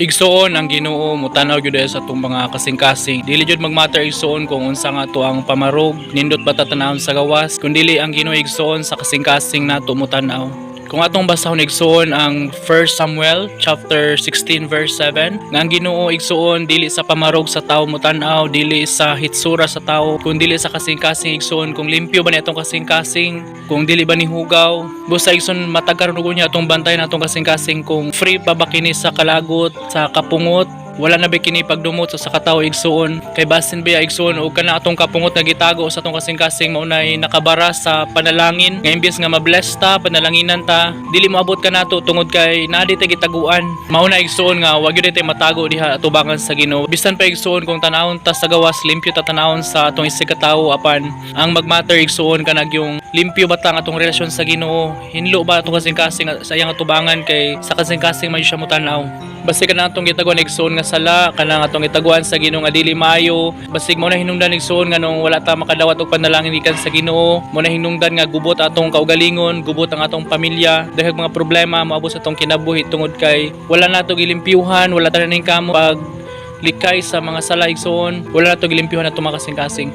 Igsoon ang Ginoo mutanaw gyud sa atong mga kasing-kasing. Dili jud magmatter igsoon kung unsa nga to ang pamarog, nindot ba tatanawon sa gawas, kun dili ang Ginoo igsoon sa kasing-kasing nato mutanaw. Kung atong basahon igsoon ang 1 Samuel chapter 16 verse 7, nga Ginoo igsoon dili sa pamarog sa tawo mutanaw, dili sa hitsura sa tawo, kun dili sa kasing-kasing igsoon kung limpyo ba ni atong kasing-kasing, kung dili ba ni hugaw, busa igsoon matag karon niya atong bantay na atong kasing-kasing kung free pa ba kini sa kalagot, sa kapungot, wala na ba kini pagdumot sa katawo igsuon? Kay basin ba igsuon? Og kana atong kapungot nga gitago sa atong kasing-kasing mao nakabara sa panalangin? Nga imbes nga mabless ta panalanginan ta dili moabot ka nato tungod kay nadi ta gitaguan. Mao igsuon nga wa gyud tay matago diha atubangan sa Ginoo. Bisan pa igsuon kung tanawon ta sa gawas limpyo ta tanawon sa atong isig katawo apan. Ang magmatter igsuon kanag yung limpyo ba ang atong relasyon sa Ginoo? Hinlo ba atong kasing-kasing sa iyang atubangan kay sa kasing-kasing may siya mutanaw Basig ka na atong gitaguan igsoon nga sala, kana nga atong gitaguan sa Ginoo nga dili maayo. Basig mo na hinungdan igsoon nga nung wala ta makadawat og panalangin gikan sa Ginoo, mo na hinungdan nga gubot atong kaugalingon, gubot ang atong pamilya, dahil mga problema moabot sa atong kinabuhi tungod kay wala nato gilimpyuhan, wala ta na kamo pag likay sa mga sala igsoon wala na to gilimpyuhan na mga kasing-kasing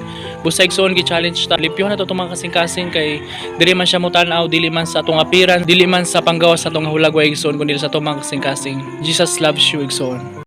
busa igsoon gi-challenge ta. Limpyuhan na to mga kasing-kasing kay dili man siya mutanaw dili man sa atong apiran dili man sa panggawas sa atong hulagway igsoon kundi sa mga kasing-kasing. Jesus loves you igsoon